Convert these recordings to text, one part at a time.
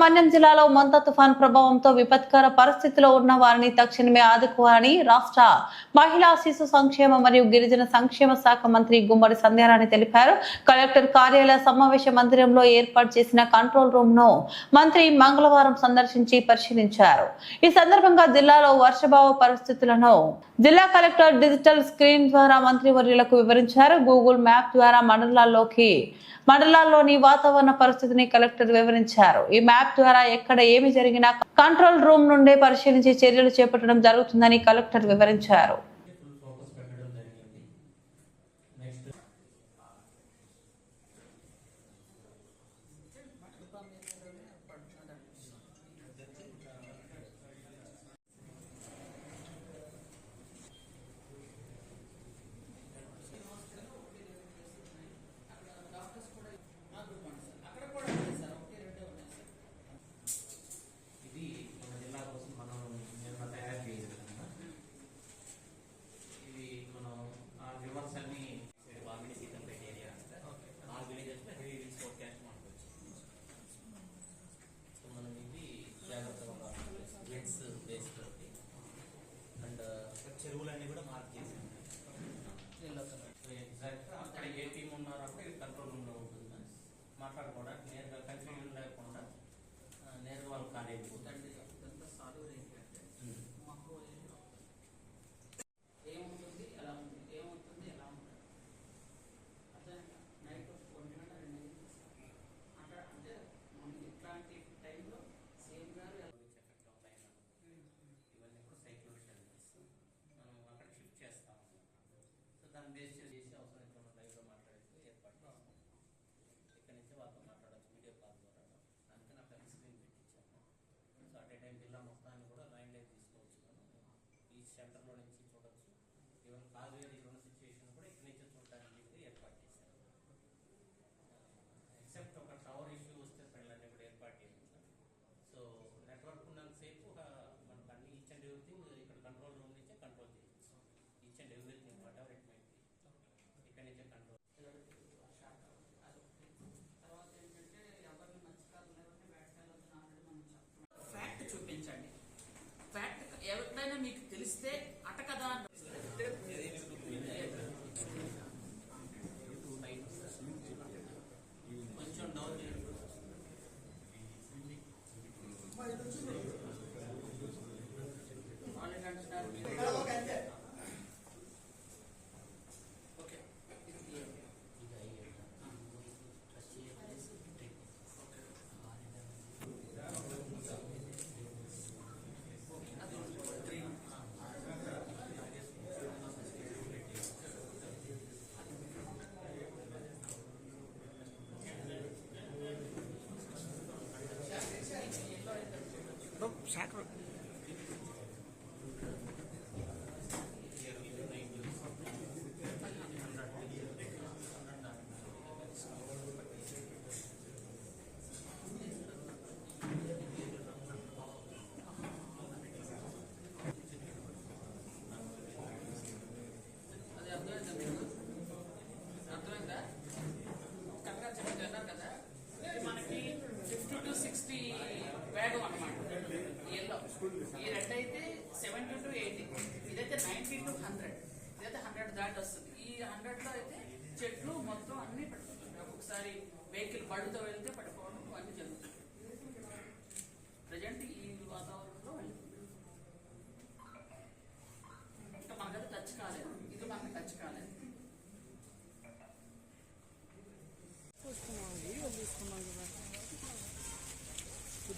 మన్యం జిల్లాలో మొంత తుఫాన్ ప్రభావంతో విపత్కర పరిస్థితిలో ఉన్న వారిని తక్షణమే ఆదుకోవాలని రాష్ట్ర మహిళా శిశు సంక్షేమ మరియు గిరిజన సంక్షేమ శాఖ మంత్రి గుమ్మడి సంధ్యారాణి తెలిపారు. కలెక్టర్ కార్యాలయ సమావేశ మందిరంలో ఏర్పాటు చేసిన కంట్రోల్ రూమ్ను మంత్రి మంగళవారం సందర్శించి పరిశీలించారు. ఈ సందర్భంగా జిల్లాలో వర్షభావ పరిస్థితులను జిల్లా కలెక్టర్ డిజిటల్ స్క్రీన్ ద్వారా మంత్రి వర్యులకు వివరించారు. గూగుల్ మ్యాప్ ద్వారా మండలాల్లోకి మండలాల్లోని వాతావరణ పరిస్థితిని కలెక్టర్ వివరించారు. ఈ మ్యాప్ ద్వారా ఎక్కడ ఏమి జరిగినా కంట్రోల్ రూమ్ నుండే పరిశీలించి చర్యలు చేపట్టడం జరుగుతుందని కలెక్టర్ వివరించారు. మాట్లాడుకోవడానికి నేరుగా కన్ఫ్యూజన్ లేకుండా ఆ, నేరుగా వాళ్ళు ఖాళీ అయిపోతుంది ఈ సెంటర్లో వేగం అనమాట ఎల్లో ఈ రెడ్ అయితే సెవెంటీ టు ఎయిటీ ఇదైతే నైన్టీ టు హండ్రెడ్ ఇదైతే హండ్రెడ్ దాటి వస్తుంది. ఈ హండ్రెడ్లో అయితే చెట్లు మొత్తం అన్ని పడిపోతుంది ఒక్కొక్కసారి వెహికల్ బడుతో వెళ్తే పడిపోవడం అన్ని జరుగుతుంది ప్రజెంట్ ఈ వాతావరణంలో వెళ్తుంది ఇంకా మనకైతే టచ్ కాలేదు. ఇది మనకి టచ్ కాలేదు.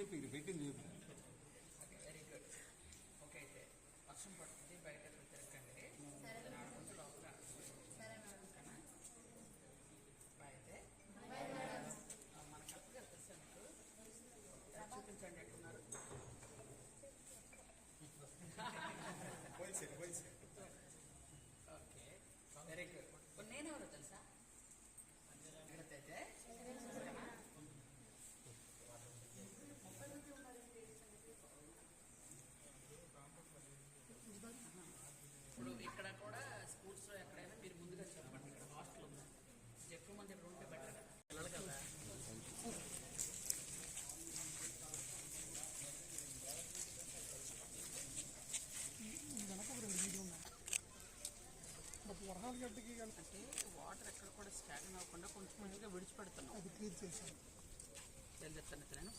చెప్పి ఇది పెట్టింది చెప్పు వెరీ గుడ్ ఓకే అయితే వర్షం పడుతుంది వరహాల గడ్డకి అంటే వాటర్ ఎక్కడ కూడా స్టాగ్న్ అవ్వకుండా కొంచెం మంచిగా విడిచిపెడుతున్నాం అది క్లీన్ చేశాను వెళ్ళి నేను